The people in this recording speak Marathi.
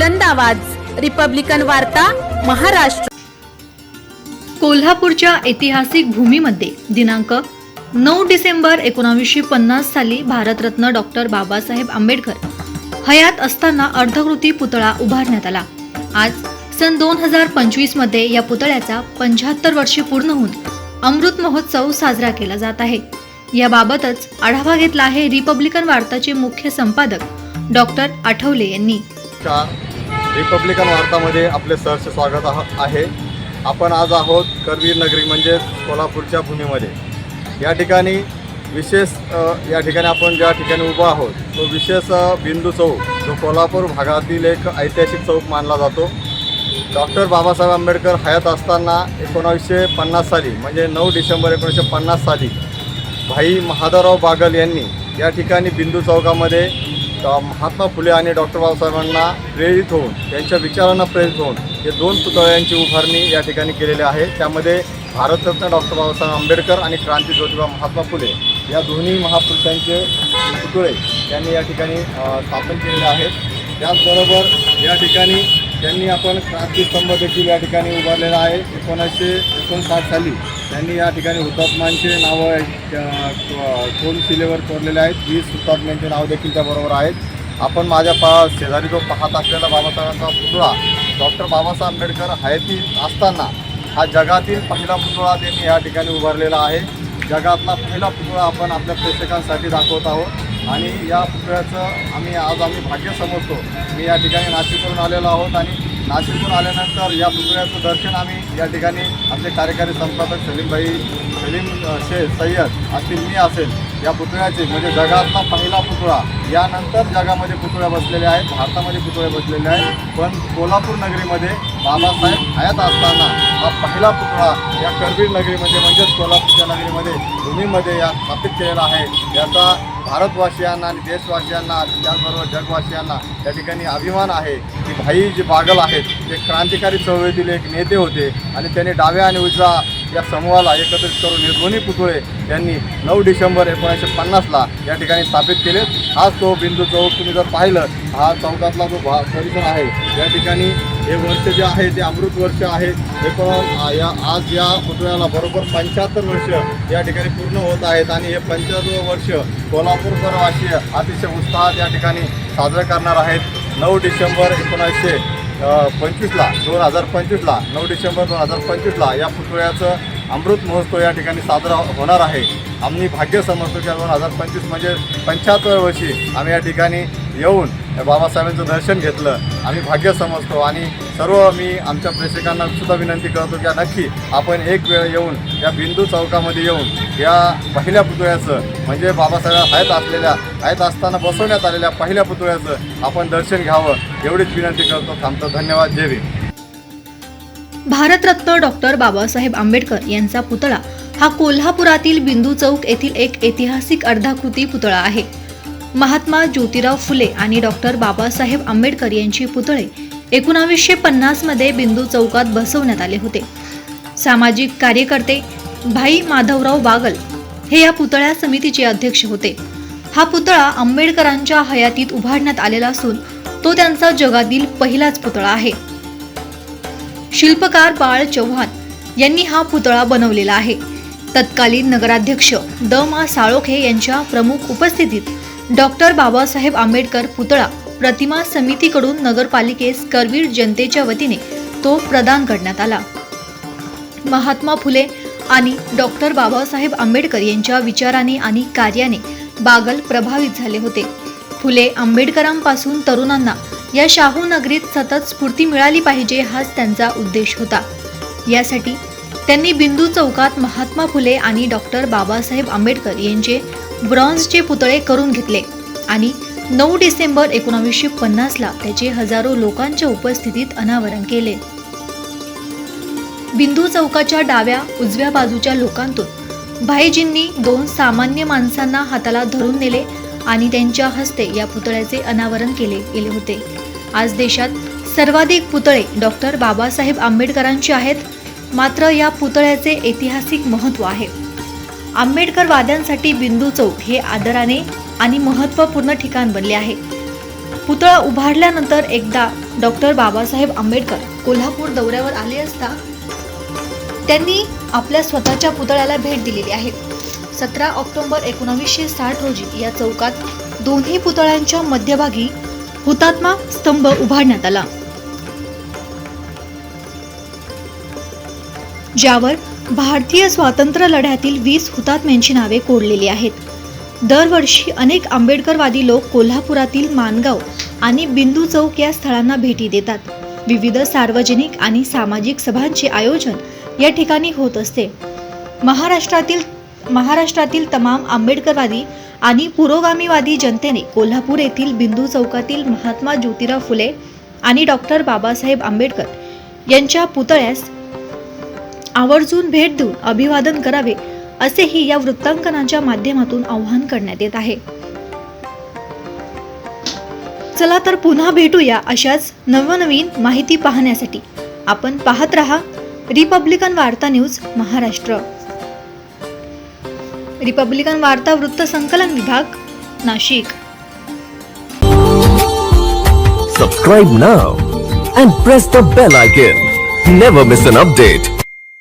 बुलंद आवाज. रिपब्लिकन वार्ता महाराष्ट्र. कोल्हापूरच्या ऐतिहासिक भूमीमध्ये दिनांक नऊ डिसेंबर एकोणावीसशे पन्नास साली भारतरत्न डॉक्टर बाबासाहेब आंबेडकर हयात असताना अर्धकृती पुतळा उभारण्यात आला. आज सन दोन हजार पंचवीसमध्ये या पुतळ्याचा पंच्याहत्तर वर्षे पूर्ण होऊन अमृत महोत्सव साजरा केला जात आहे. याबाबतच आढावा घेतला आहे रिपब्लिकन वार्ताचे मुख्य संपादक डॉक्टर आठवले यांनी. रिपब्लिकन वार्तामध्ये आपले सहर्ष स्वागत आहे आपण आज आहोत करवीर नगरी म्हणजेच कोल्हापूरच्या भूमीमध्ये. या ठिकाणी विशेष या ठिकाणी आपण ज्या ठिकाणी उभा आहोत तो विशेष बिंदू चौक जो कोल्हापूर भागातील एक ऐतिहासिक चौक मानला जातो. डॉक्टर बाबासाहेब आंबेडकर हयात असताना एकोणावीसशे पन्नास साली म्हणजे नऊ डिसेंबर एकोणीसशे पन्नास साली भाई महादरराव बागल यांनी या ठिकाणी बिंदू चौकामध्ये महात्मा फुले आणि डॉक्टर बाबासाहेबांना प्रेरित होऊन त्यांच्या विचारांना प्रेरित होऊन हे दोन पुतळ्यांची उभारणी या ठिकाणी केलेली आहे. त्यामध्ये भारतरत्न डॉक्टर बाबासाहेब आंबेडकर आणि क्रांती ज्योतिबा महात्मा फुले या दोन्ही महापुरुषांचे पुतळे त्यांनी या ठिकाणी स्थापन केलेले आहेत. त्याचबरोबर या ठिकाणी त्यांनी आपण क्रांतीस्तंभ देखील या ठिकाणी उभारलेला आहे. एकोणीसशे एकोणसाठ साली त्यांनी या ठिकाणी हुतात्म्यांचे नावं अ, दोन शिलेवर कोरलेले आहेत. वीस हुतात्म्यांचे नाव देखील त्याबरोबर आहेत. आपण माझ्या पा शेजारी जो पाहत असलेला बाबासाहेबांचा पुतळा डॉक्टर बाबासाहेब आंबेडकर हयाती असताना हा जगातील पहिला पुतळा त्यांनी या ठिकाणी उभारलेला आहे. जगातला पहिला पुतळा आपण आपल्या प्रेक्षकांसाठी दाखवत आहोत. आणि या पुतळ्याचं आम्ही आज आम्ही भाग्य समजतो. मी या ठिकाणी नाशिकवरून आलेलो आहोत आणि नाशिकहून आल्यानंतर या पुतळ्याचं दर्शन आम्ही या ठिकाणी आमचे कार्यकारी संपादक सलीमभाई सलीम शे सय्यद असतील मी असेल या पुतळ्याचे म्हणजे जगातला पहिला पुतळा. यानंतर जगामध्ये पुतळ्या बसलेले आहेत भारतामध्ये पुतळे बसलेले आहेत. पण कोल्हापूर नगरीमध्ये बाबासाहेब हयात असताना हा पहिला पुतळा या करवीर नगरीमध्ये म्हणजेच कोल्हापूरच्या नगरीमध्ये भूमीमध्ये या स्थापित केलेला आहे. याचा भारतवासियांना आणि देशवासियांना त्याचबरोबर जगवासियांना त्या ठिकाणी अभिमान आहे की भाई जे बागल आहेत ते क्रांतिकारी चळवळीतील एक नेते होते आणि त्यांनी डाव्या आणि उजव्या या समूहाला एकत्रित करून हे दोन्ही पुतळे त्यांनी नऊ डिसेंबर एकोणीसशे पन्नासला या ठिकाणी स्थापित केले हाच तो बिंदू चौक तुम्ही जर पाहिलं हा चौकातला जो भा परिसर आहे या ठिकाणी हे वर्ष जे आहे ते अमृत वर्ष आहे. एकूण या आज या पुतळ्याला बरोबर पंच्याहत्तर वर्ष या ठिकाणी पूर्ण होत आहेत आणि हे पंच्याहत्तर वर्ष कोल्हापूरकरवासी अतिशय उत्साहात या ठिकाणी साजरं करणार आहेत. नऊ डिसेंबर एकोणीसशे पंचवीसला दोन हजार पंचवीसला नऊ डिसेंबर दोन हजार पंचवीसला या पुतळ्याचं अमृत महोत्सव या ठिकाणी साजरा होणार आहे. आम्ही भाग्य समजतो की दोन हजार पंचवीस म्हणजे पंच्याहत्तर वर्षी आम्ही या ठिकाणी येऊन बाबासाहेबांचं दर्शन घेतलं. आम्ही भाग्य समजतो आणि सर्व मी आमच्या प्रेक्षकांना सुद्धा विनंती करतो की नक्की आपण एक वेळ येऊन या बिंदू चौकामध्ये येऊन या पहिल्या पुतळ्याचं म्हणजे बाबासाहेब आहेत असलेल्या आहेत असताना बसवण्यात आलेल्या पहिल्या पुतळ्याचं आपण दर्शन घ्यावं एवढीच विनंती करतो. थांबतो. धन्यवाद. जय भारतरत्न डॉक्टर बाबासाहेब आंबेडकर यांचा पुतळा हा कोल्हापुरातील बिंदू चौक येथील एक ऐतिहासिक अर्धाकृती पुतळा आहे. महात्मा ज्योतिराव फुले आणि डॉक्टर बाबासाहेब आंबेडकर यांचे पुतळे एकोणावीसशे पन्नासमध्ये बिंदू चौकात बसवण्यात आले होते. सामाजिक कार्यकर्ते भाई माधवराव बागल हे या पुतळ्या समितीचे अध्यक्ष होते. हा पुतळा आंबेडकरांच्या हयातीत उभारण्यात आलेला असून तो त्यांचा जगातील पहिलाच पुतळा आहे. शिल्पकार बाळ चव्हाण यांनी हा पुतळा बनवलेला आहे. तत्कालीन नगराध्यक्ष द. मा. साळोखे यांच्या प्रमुख उपस्थितीत डॉक्टर बाबासाहेब आंबेडकर पुतळा प्रतिमा समितीकडून नगरपालिकेस करवीर जनतेच्या वतीने तो प्रदान करण्यात आला. महात्मा फुले आणि डॉक्टर बाबासाहेब आंबेडकर यांच्या विचाराने आणि कार्याने बागल प्रभावित झाले होते. फुले आंबेडकरांपासून तरुणांना या शाहू नगरीत सतत स्फूर्ती मिळाली पाहिजे हाच त्यांचा उद्देश होता. यासाठी त्यांनी बिंदू चौकात महात्मा फुले आणि डॉक्टर बाबासाहेब आंबेडकर यांचे ब्रॉन्झचे पुतळे करून घेतले आणि नऊ डिसेंबर एकोणावीसशे पन्नासला त्याचे हजारो लोकांच्या उपस्थितीत अनावरण केले. बिंदू चौकाच्या डाव्या उजव्या बाजूच्या लोकांतून भाईजींनी दोन सामान्य माणसांना हाताला धरून नेले आणि त्यांच्या हस्ते या पुतळ्याचे अनावरण केले गेले होते. आज देशात सर्वाधिक पुतळे डॉक्टर बाबासाहेब आंबेडकरांचे आहेत. मात्र या पुतळ्याचे ऐतिहासिक महत्त्व आहे. आंबेडकरवाद्यांसाठी बिंदू चौक हे आदराने आणि महत्त्वपूर्ण ठिकाण बनले आहे. पुतळा उभारल्यानंतर एकदा डॉक्टर बाबासाहेब आंबेडकर कोल्हापूर दौऱ्यावर आले असता त्यांनी आपल्या स्वतःच्या पुतळ्याला भेट दिलेली आहे. सतरा ऑक्टोबर एकोणावीसशे साठ रोजी या चौकात दोन्ही पुतळ्यांच्या मध्यभागी हुतात्मा स्तंभ उभारण्यात आला. ज्यावर भारतीय स्वातंत्र्य लढ्यातील वीस हुतात्म्यांची नावे कोरलेली आहेत. दरवर्षी अनेक आंबेडकरवादी लोक कोल्हापुरातील मानगाव आणि बिंदू चौक या स्थळांना भेटी देतात. विविध सार्वजनिक आणि सामाजिक सभांचे आयोजन या ठिकाणी होत असते. महाराष्ट्रातील महाराष्ट्रातील तमाम आंबेडकरवादी आणि पुरोगामीवादी जनतेने कोल्हापूर येथील बिंदू चौकातील महात्मा ज्योतिराव फुले आणि डॉक्टर बाबासाहेब आंबेडकर यांच्या पुतळ्यास आवर्जून भेट देऊन अभिवादन करावे असेही या वृत्तांकनाच्या माध्यमातून आव्हान करण्यात येत आहे. चला तर पुन्हा भेटूया अशाच नवनवीन माहिती पाहण्यासाठी. आपण पाहत रहा रिपब्लिकन वार्ता न्यूज महाराष्ट्र. रिपब्लिकन वार्ता वृत्त संकलन विभाग Nashik. Subscribe now and press the bell icon Never miss an update